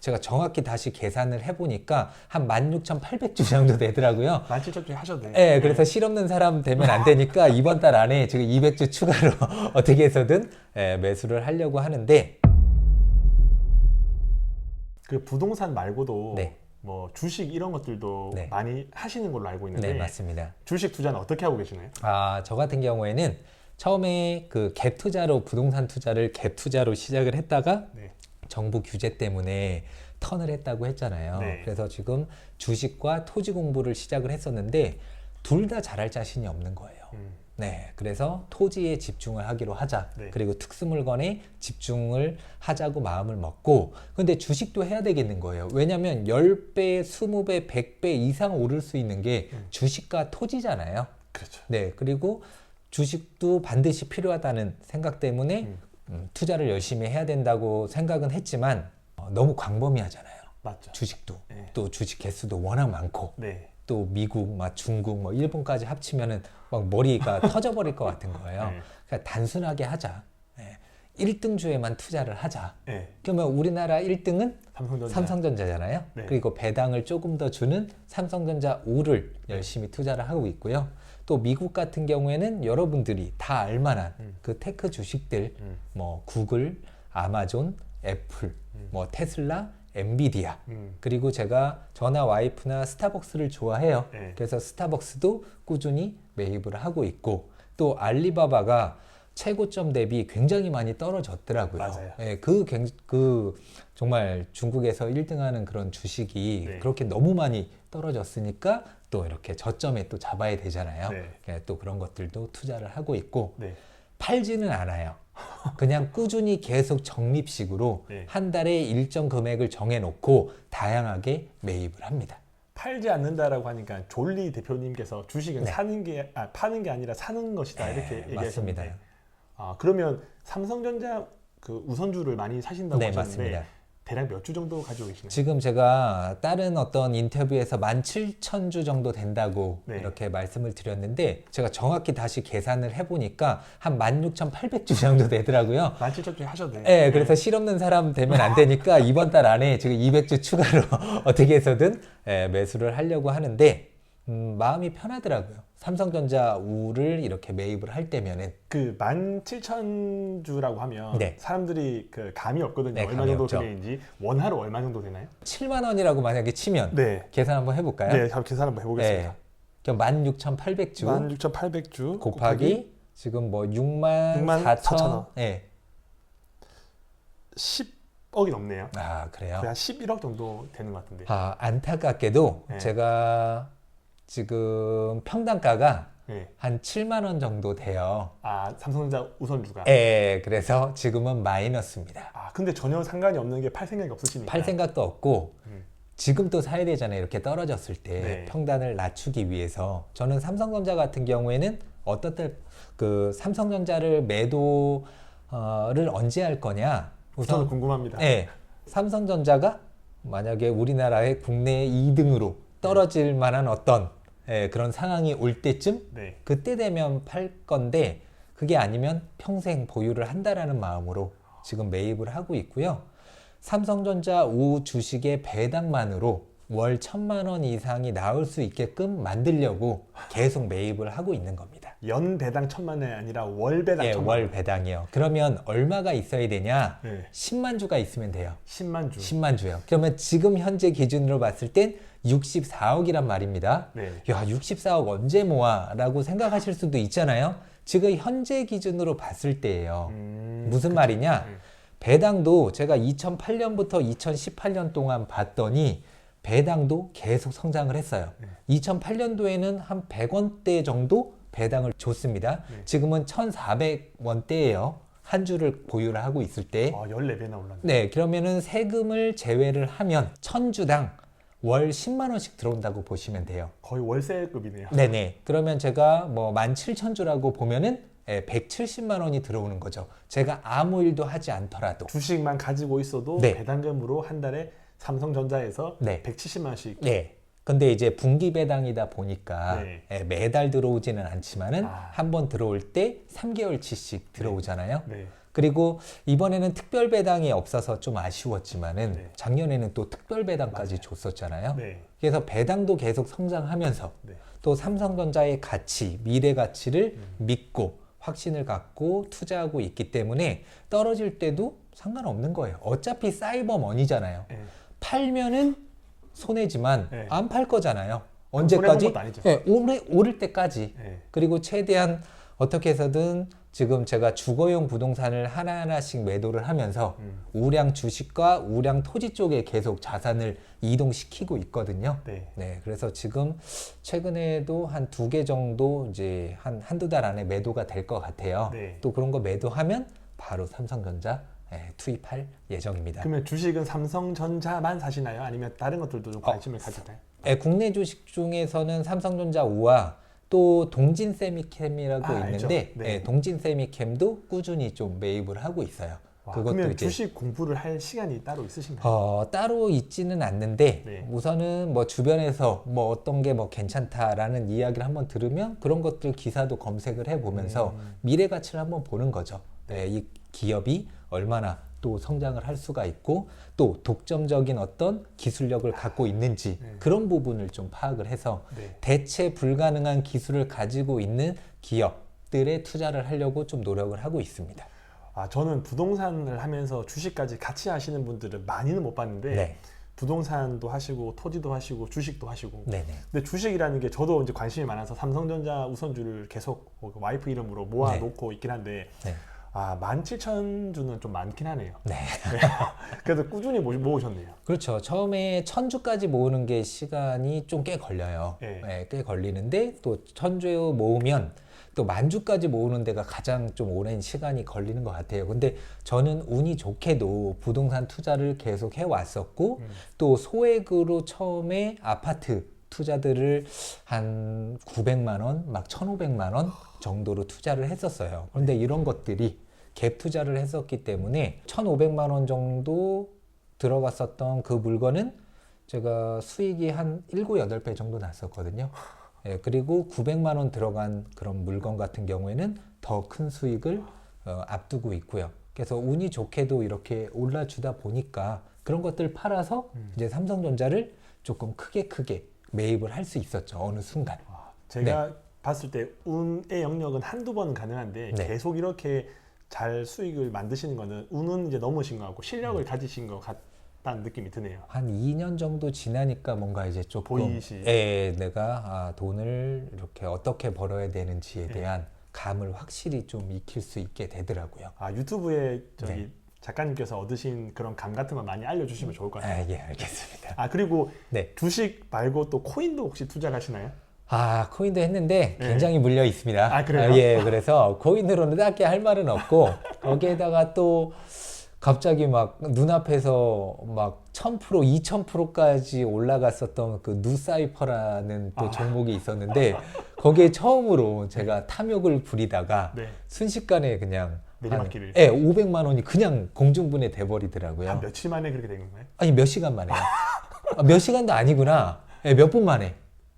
제가 정확히 다시 계산을 해보니까 한 16,800주 정도 되더라고요. 만칠적중에 하셔도 돼요. 네, 그래서 실없는 사람 되면 안 되니까 이번 달 안에 지금 200주 추가로 어떻게 해서든 예, 매수를 하려고 하는데 그 부동산 말고도 네. 뭐 주식 이런 것들도 네. 많이 하시는 걸로 알고 있는데 네, 맞습니다. 주식 투자는 어떻게 하고 계시나요? 아, 저 같은 경우에는 처음에 그 갭 투자로 부동산 투자를 갭 투자로 시작을 했다가 네. 정부 규제 때문에 턴을 했다고 했잖아요. 네. 그래서 지금 주식과 토지 공부를 시작을 했었는데 둘 다 잘할 자신이 없는 거예요. 음, 네, 그래서 토지에 집중을 하기로 하자. 네. 그리고 특수물건에 집중을 하자고 마음을 먹고, 근데 주식도 해야 되겠는 거예요. 왜냐하면 10배, 20배, 100배 이상 오를 수 있는 게 음. 주식과 토지잖아요. 그렇죠. 네, 그리고 주식도 반드시 필요하다는 생각 때문에 음. 음, 투자를 열심히 해야 된다고 생각은 했지만 어, 너무 광범위하잖아요. 맞죠. 주식도 네. 또 주식 개수도 워낙 많고 네. 또 미국, 막 중국, 뭐 일본까지 합치면은 막 머리가 터져버릴 것 같은 거예요. 네. 그러니까 단순하게 하자. 예. 1등 주에만 투자를 하자. 네. 그러면 우리나라 1등은 삼성전자. 삼성전자 잖아요. 네. 그리고 배당을 조금 더 주는 삼성전자 5를 열심히 투자를 하고 있고요. 또 미국 같은 경우에는 여러분들이 다 알만한 음. 그 테크 주식들, 음. 뭐 구글, 아마존, 애플, 뭐 테슬라, 엔비디아. 음. 그리고 제가 저나 와이프나 스타벅스를 좋아해요. 네. 그래서 스타벅스도 꾸준히 매입을 하고 있고 또 알리바바가 최고점 대비 굉장히 많이 떨어졌더라고요. 맞아요. 예, 그, 굉- 그 정말 중국에서 1등하는 그런 주식이 네. 그렇게 너무 많이 떨어졌으니까 또 이렇게 저점에 또 잡아야 되잖아요. 네. 예, 또 그런 것들도 투자를 하고 있고 네. 팔지는 않아요. 그냥 꾸준히 계속 적립식으로 네. 한 달에 일정 금액을 정해놓고 다양하게 매입을 합니다. 팔지 않는다라고 하니까 졸리 대표님께서 주식은 네. 사는 게 아, 파는 게 아니라 사는 것이다 네, 이렇게 맞습니다. 얘기하셨는데 아 그러면 삼성전자 그 우선주를 많이 사신다고 네, 하셨는데 맞습니다. 대략 몇 주 정도 가지고 계시나요? 지금 제가 다른 어떤 인터뷰에서 17,000주 정도 된다고 네. 이렇게 말씀을 드렸는데 제가 정확히 다시 계산을 해보니까 한 16,800주 정도 되더라고요. 만칠적중에 하셔도 돼요. 네, 그래서 실없는 사람 되면 안 되니까 이번 달 안에 지금 200주 추가로 어떻게 해서든 예, 매수를 하려고 하는데 음, 마음이 편하더라고요. 삼성전자 우를 이렇게 매입을 할 때면은 그 17,000주라고 하면 네. 사람들이 그 감이 없거든요. 네, 얼마 감이 정도 없죠. 금액인지 원화로 얼마 정도 되나요? 7만 원이라고 만약에 치면 네. 계산 한번 해볼까요? 네, 한번 계산 한번 해보겠습니다. 그럼 16,800주 16,800주 곱하기 지금 뭐 6만 6만 4천 4천 원. 예. 10억이 넘네요. 아, 그래요. 거의 한 11억 정도 되는 것 같은데. 아, 안타깝게도 네. 제가 지금 평당가가 네. 한 7만 원 정도 돼요. 아 삼성전자 우선주가. 예, 그래서 지금은 마이너스입니다. 아 근데 전혀 상관이 없는 게 팔 생각이 없으시니까. 팔 생각도 없고 음. 지금 또 사야 되잖아요. 이렇게 떨어졌을 때 네. 평단을 낮추기 위해서 저는 삼성전자 같은 경우에는 어떻든 그 삼성전자를 매도를 언제 할 거냐? 우선 궁금합니다. 네, 삼성전자가 만약에 우리나라의 국내 2등으로 떨어질 만한 어떤 예, 그런 상황이 올 때쯤 네. 그때 되면 팔 건데 그게 아니면 평생 보유를 한다라는 마음으로 지금 매입을 하고 있고요. 삼성전자 우 주식의 배당만으로 월 천만 원 이상이 나올 수 있게끔 만들려고 계속 매입을 하고 있는 겁니다. 연 배당 천만 원이 아니라 월 배당 예, 천만 월 원. 배당이요. 그러면 얼마가 있어야 되냐? 네. 10만 주가 있으면 돼요. 10만 주. 10만 주요. 그러면 지금 현재 기준으로 봤을 땐 64억이란 말입니다. 네. 야, 64억 언제 모아? 라고 생각하실 수도 있잖아요. 지금 현재 기준으로 봤을 때예요. 음, 무슨 말이냐? 음. 배당도 제가 2008년부터 2018년 동안 봤더니 배당도 계속 성장을 했어요. 네. 2008년도에는 한 100원대 정도 배당을 줬습니다. 네. 지금은 1,400원대예요. 한 주를 보유를 하고 있을 때. 아, 14배나 올랐네. 네, 그러면은 세금을 제외를 하면 천주당 월 10만 원씩 들어온다고 보시면 돼요. 거의 월세급이네요. 네네. 그러면 제가 뭐 17,000주라고 보면은 예, 170만 원이 들어오는 거죠. 제가 아무 일도 하지 않더라도. 주식만 가지고 있어도 네. 배당금으로 한 달에 삼성전자에서 네. 170만 원씩 네. 근데 이제 분기 배당이다 보니까 네. 예, 매달 들어오지는 않지만은 아. 한번 들어올 때 3개월치씩 들어오잖아요. 네. 그리고 이번에는 특별 배당이 없어서 좀 아쉬웠지만은 네. 작년에는 또 특별 배당까지 줬었잖아요. 네. 그래서 배당도 계속 성장하면서 네. 또 삼성전자의 가치, 미래 가치를 음. 믿고 확신을 갖고 투자하고 있기 때문에 떨어질 때도 상관없는 거예요. 어차피 사이버 머니잖아요. 네. 팔면은 손해지만 네. 안팔 거잖아요. 언제까지? 아니죠. 네, 오래, 오를 때까지. 네. 그리고 최대한 어떻게 해서든 지금 제가 주거용 부동산을 하나하나씩 매도를 하면서 음. 우량 주식과 우량 토지 쪽에 계속 자산을 이동시키고 있거든요. 네. 네, 그래서 지금 최근에도 한 두 개 정도 이제 한 한두 달 안에 매도가 될 것 같아요. 네. 또 그런 거 매도하면 바로 삼성전자 예, 투입할 예정입니다. 그러면 주식은 삼성전자만 사시나요? 아니면 다른 것들도 좀 어. 관심을 가질까요? 예, 국내 주식 중에서는 삼성전자 우와 또 동진 세미캠이라고 아. 있는데 네. 예, 동진 세미캠도 꾸준히 좀 매입을 하고 있어요. 와, 그것도 그러면 이제 주식 공부를 할 시간이 따로 있으신가요? 어, 따로 있지는 않는데 네. 우선은 뭐 주변에서 뭐 어떤 게 뭐 괜찮다라는 이야기를 한번 들으면 그런 것들 기사도 검색을 해 보면서 음. 미래 가치를 한번 보는 거죠. 네, 이 기업이 얼마나 또 성장을 할 수가 있고 또 독점적인 어떤 기술력을 갖고 있는지 네. 그런 부분을 좀 파악을 해서 네. 대체 불가능한 기술을 가지고 있는 기업들에 투자를 하려고 좀 노력을 하고 있습니다. 아 저는 부동산을 하면서 주식까지 같이 하시는 분들은 많이는 못 봤는데 네, 부동산도 하시고 토지도 하시고 주식도 하시고 네, 네. 근데 주식이라는 게 저도 이제 관심이 많아서 삼성전자 우선주를 계속 뭐 와이프 이름으로 모아 네. 놓고 있긴 한데 네. 아 17,000주는 좀 많긴 하네요. 네. 그래도 꾸준히 모- 모으셨네요. 그렇죠. 처음에 천주까지 모으는 게 시간이 좀 꽤 걸려요. 예. 예, 꽤 걸리는데 또 천주 모으면 또 만주까지 모으는 데가 가장 좀 오랜 시간이 걸리는 것 같아요. 근데 저는 운이 좋게도 부동산 투자를 계속 해 왔었고 음. 또 소액으로 처음에 아파트 투자들을 한 900만 원, 막 1,500만 원 정도로 투자를 했었어요. 그런데 이런 것들이 갭 투자를 했었기 때문에 1,500만 원 정도 들어갔었던 그 물건은 제가 수익이 한 7, 8배 정도 났었거든요. 예, 그리고 900만 원 들어간 그런 물건 같은 경우에는 더 큰 수익을 어, 앞두고 있고요. 그래서 운이 좋게도 이렇게 올라주다 보니까 그런 것들 팔아서 음. 이제 삼성전자를 조금 크게 크게 매입을 할 수 있었죠. 어느 순간. 와, 제가 봤을 때 운의 영역은 한두 번 가능한데 네. 계속 이렇게 잘 수익을 만드시는 거는 운은 이제 넘으신 것 같고 실력을 가지신 것 같다는 느낌이 드네요. 한 2년 정도 지나니까 뭔가 이제 조금 보이시- 예, 내가 아, 돈을 이렇게 어떻게 벌어야 되는지에 네. 대한 감을 확실히 좀 익힐 수 있게 되더라고요. 아 유튜브에 저기 네. 작가님께서 얻으신 그런 감 같은 거 많이 알려주시면 좋을 것 같아요. 아, 예, 알겠습니다. 아 그리고 네. 주식 말고 또 코인도 혹시 투자하시나요? 아, 코인도 했는데 네. 굉장히 물려 있습니다. 아, 그래요? 예, 그래서 코인으로는 딱히 할 말은 없고 거기에다가 또 갑자기 막 눈앞에서 막 1000%, 2000%까지 올라갔었던 그 누사이퍼라는 또 아. 종목이 있었는데 거기에 처음으로 제가 탐욕을 부리다가 네. 순식간에 그냥 내리막길을. 한, 예, 500만 원이 그냥 공중분해 돼 버리더라고요. 한 며칠 만에 그렇게 된 건가요? 아니 몇 시간 만에요. 아, 몇 시간도 아니구나. 예, 몇 분 만에.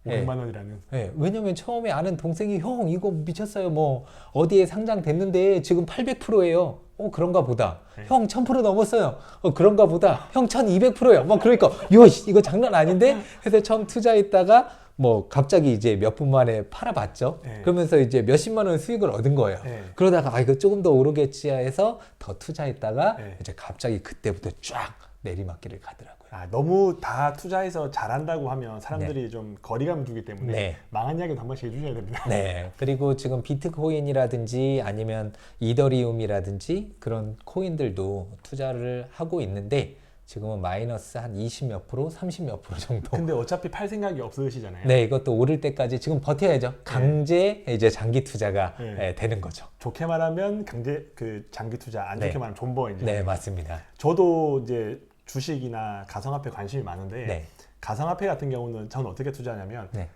예. 500만 원이라는. 예, 왜냐면 처음에 아는 동생이 형 이거 미쳤어요. 뭐 어디에 상장됐는데 지금 800%예요. 어 그런가 보다. 네. 형 1000% 넘었어요. 어 그런가 보다. 형 1200%예요. 뭐 그러니까 요 씨, 이거 장난 아닌데 해서 처음 투자했다가 뭐 갑자기 이제 몇 분 만에 팔아봤죠. 네. 그러면서 이제 몇십만 원 수익을 얻은 거예요. 네. 그러다가 아 이거 조금 더 오르겠지 해서 더 투자했다가 네. 이제 갑자기 그때부터 쫙 내리막길을 가더라고요. 아 너무 다 투자해서 잘한다고 하면 사람들이 좀 거리감 두기 때문에 네. 망한 이야기는 한 번씩 해주셔야 됩니다. 네. 그리고 지금 비트코인이라든지 아니면 이더리움이라든지 그런 코인들도 투자를 하고 있는데 지금은 마이너스 한 20몇 프로, 30몇 프로 정도. 근데 어차피 팔 생각이 없으시잖아요. 네, 이것도 오를 때까지 지금 버텨야죠. 강제 이제 장기 투자가 네. 예, 되는 거죠. 좋게 말하면 강제 그 장기 투자, 안 네. 좋게 말하면 존버 이제. 네, 맞습니다. 저도 이제 주식이나 가상화폐 관심이 많은데 네. 가상화폐 같은 경우는 저는 어떻게 투자하냐면 네.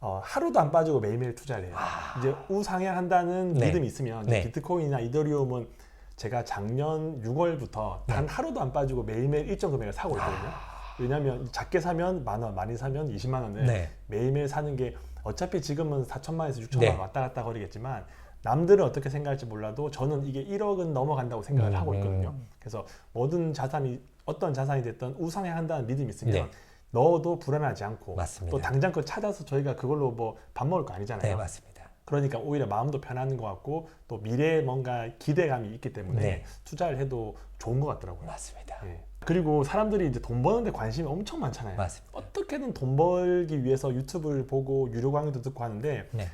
어, 하루도 안 빠지고 매일매일 투자를 해요. 이제 우상향한다는 네. 믿음이 있으면 네. 비트코인이나 이더리움은 제가 작년 6월부터 단 하루도 안 빠지고 매일매일 일정 금액을 사고 있거든요. 왜냐하면 작게 사면 만 원, 많이 사면 20만 원을 네. 매일매일 사는 게 어차피 지금은 4천만 원에서 6천만 네. 원 왔다 갔다 거리겠지만 남들은 어떻게 생각할지 몰라도 저는 이게 1억은 넘어간다고 생각을 음, 하고 있거든요. 음. 그래서 모든 자산이 어떤 자산이 됐든 우상향 한다는 믿음이 있으면 네. 넣어도 불안하지 않고 맞습니다. 또 당장 그 찾아서 저희가 그걸로 뭐 밥 먹을 거 아니잖아요. 네, 맞습니다. 그러니까 오히려 마음도 편한 것 같고 또 미래에 뭔가 기대감이 있기 때문에 네. 투자를 해도 좋은 것 같더라고요. 맞습니다. 예. 그리고 사람들이 이제 돈 버는데 관심이 엄청 많잖아요. 맞습니다. 어떻게든 돈 벌기 위해서 유튜브를 보고 유료 강의도 듣고 하는데 네.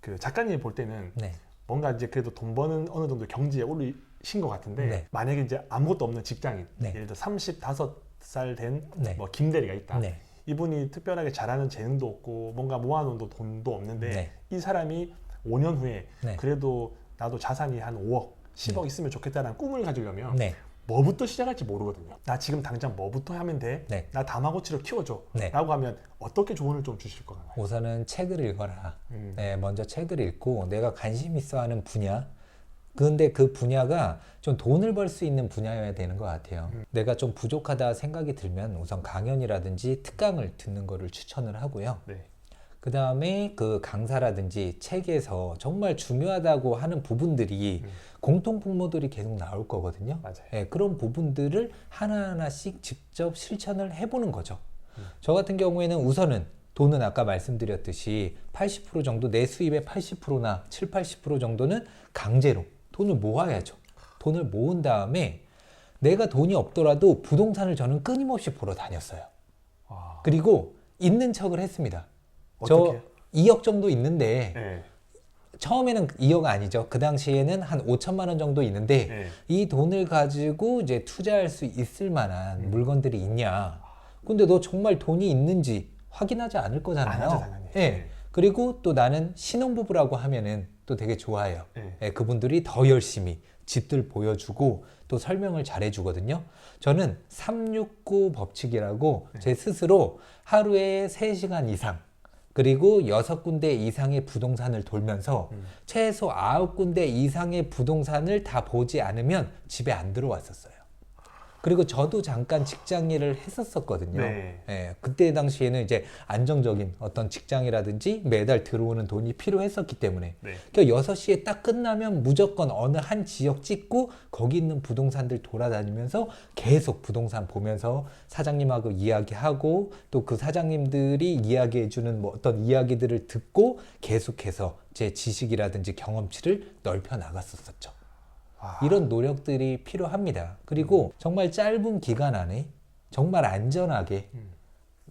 그 작가님이 볼 때는 네. 뭔가 이제 그래도 돈 버는 어느 정도 경지에 오르 신것 같은데 네. 만약에 이제 아무것도 없는 직장인 네. 예를 들어 35살 된 네. 뭐 김대리가 있다. 네. 이분이 특별하게 잘하는 재능도 없고 뭔가 모아놓은 도- 돈도 없는데 네. 이 사람이 5년 후에 네. 그래도 나도 자산이 한 5억, 10억 있으면 좋겠다는 꿈을 가지려면 네. 뭐부터 시작할지 모르거든요. 나 지금 당장 뭐부터 하면 돼? 네. 나 다마고치를 키워줘. 네. 라고 하면 어떻게 조언을 좀 주실 건가요? 우선은 책을 읽어라. 음. 네, 먼저 책을 읽고 내가 관심 있어 하는 분야. 근데 그 분야가 좀 돈을 벌 수 있는 분야여야 되는 것 같아요. 음. 내가 좀 부족하다 생각이 들면 우선 강연이라든지 특강을 듣는 거를 추천을 하고요. 네. 그 다음에 그 강사라든지 책에서 정말 중요하다고 하는 부분들이 음. 공통 분모들이 계속 나올 거거든요. 맞아요. 예, 그런 부분들을 하나하나씩 직접 실천을 해보는 거죠. 음. 저 같은 경우에는 우선은 돈은 아까 말씀드렸듯이 80% 정도 내 수입의 80%나 7, 80% 정도는 강제로 돈을 모아야죠. 돈을 모은 다음에 내가 돈이 없더라도 부동산을 저는 끊임없이 보러 다녔어요. 와. 그리고 있는 척을 했습니다. 어떻게요? 저 2억 정도 있는데 네. 처음에는 2억 아니죠. 그 당시에는 한 5천만 원 정도 있는데 네. 이 돈을 가지고 이제 투자할 수 있을 만한 음. 물건들이 있냐. 근데 너 정말 돈이 있는지 확인하지 않을 안 거잖아요. 예. 그리고 또 나는 신혼부부라고 하면은 또 되게 좋아해요. 네. 예, 그분들이 더 열심히 집들 보여주고 또 설명을 잘해주거든요. 저는 369 법칙이라고 네. 제 스스로 하루에 3시간 이상 그리고 6군데 이상의 부동산을 돌면서 음. 최소 9군데 이상의 부동산을 다 보지 않으면 집에 안 들어왔었어요. 그리고 저도 잠깐 직장 일을 했었었거든요. 네. 예, 그때 당시에는 이제 안정적인 어떤 직장이라든지 매달 들어오는 돈이 필요했었기 때문에 네. 그러니까 6시에 딱 끝나면 무조건 어느 한 지역 찍고 거기 있는 부동산들 돌아다니면서 계속 부동산 보면서 사장님하고 이야기하고 또 그 사장님들이 이야기해 주는 뭐 어떤 이야기들을 듣고 계속해서 제 지식이라든지 경험치를 넓혀 나갔었었죠. 와. 이런 노력들이 필요합니다. 그리고 정말 짧은 기간 안에 정말 안전하게 음.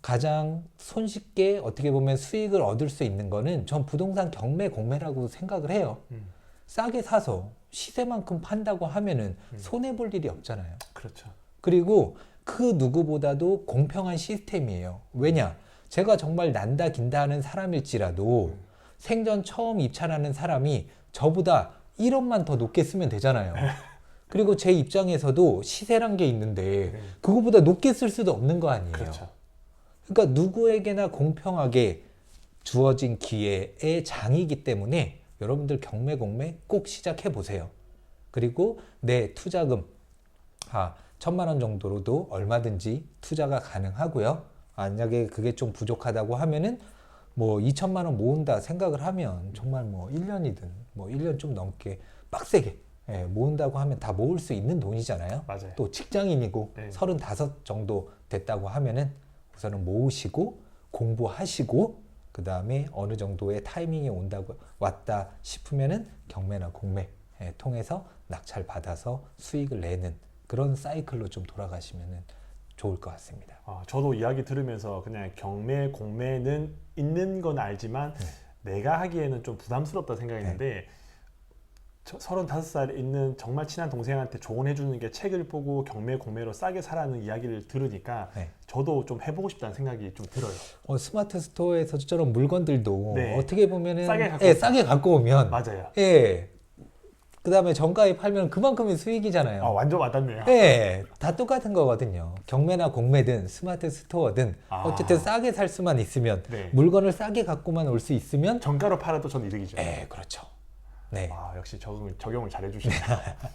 가장 손쉽게 어떻게 보면 수익을 얻을 수 있는 거는 전 부동산 경매 공매라고 생각을 해요. 음. 싸게 사서 시세만큼 판다고 하면은 음. 손해 볼 일이 없잖아요. 그렇죠. 그리고 그 누구보다도 공평한 시스템이에요. 왜냐? 제가 정말 난다 긴다 하는 사람일지라도 음. 생전 처음 입찰하는 사람이 저보다 1원만 더 높게 쓰면 되잖아요. 그리고 제 입장에서도 시세란 게 있는데 네. 그거보다 높게 쓸 수도 없는 거 아니에요. 그렇죠. 그러니까 누구에게나 공평하게 주어진 기회의 장이기 때문에 여러분들 경매 공매 꼭 시작해 보세요. 그리고 내 투자금 아 천만 원 정도로도 얼마든지 투자가 가능하고요. 만약에 그게 좀 부족하다고 하면은 뭐 2천만 원 모은다 생각을 하면 정말 뭐 1년이든 뭐 1년 좀 넘게 빡세게 예, 모은다고 하면 다 모을 수 있는 돈이잖아요. 맞아요. 또 직장인이고 네. 35 정도 됐다고 하면은 우선은 모으시고 공부하시고 그 다음에 어느 정도의 타이밍이 온다고 왔다 싶으면은 경매나 공매 예, 통해서 낙찰 받아서 수익을 내는 그런 사이클로 좀 돌아가시면은 좋을 것 같습니다. 아, 저도 이야기 들으면서 그냥 경매, 공매는 있는 건 알지만 네. 내가 하기에는 좀 부담스럽다 생각했는데 저 35살에 있는 정말 친한 동생한테 조언해 주는 게 책을 보고 경매, 공매로 싸게 사라는 이야기를 들으니까 네. 저도 좀 해보고 싶다는 생각이 좀 들어요. 어, 스마트 스토어에서 저런 물건들도 네. 어떻게 보면은 싸게 갖고 예. 싸게 갖고 오면 맞아요. 예. 그 다음에 정가에 팔면 그만큼의 수익이잖아요. 아, 완전 와닿네요. 네, 다 똑같은 거거든요. 경매나 공매든 스마트 스토어든 아. 어쨌든 싸게 살 수만 있으면 네. 물건을 싸게 갖고만 올 수 있으면 정가로 팔아도 전 이득이죠. 예, 그렇죠. 네. 아, 역시 적응, 적용을 잘해 주시네요.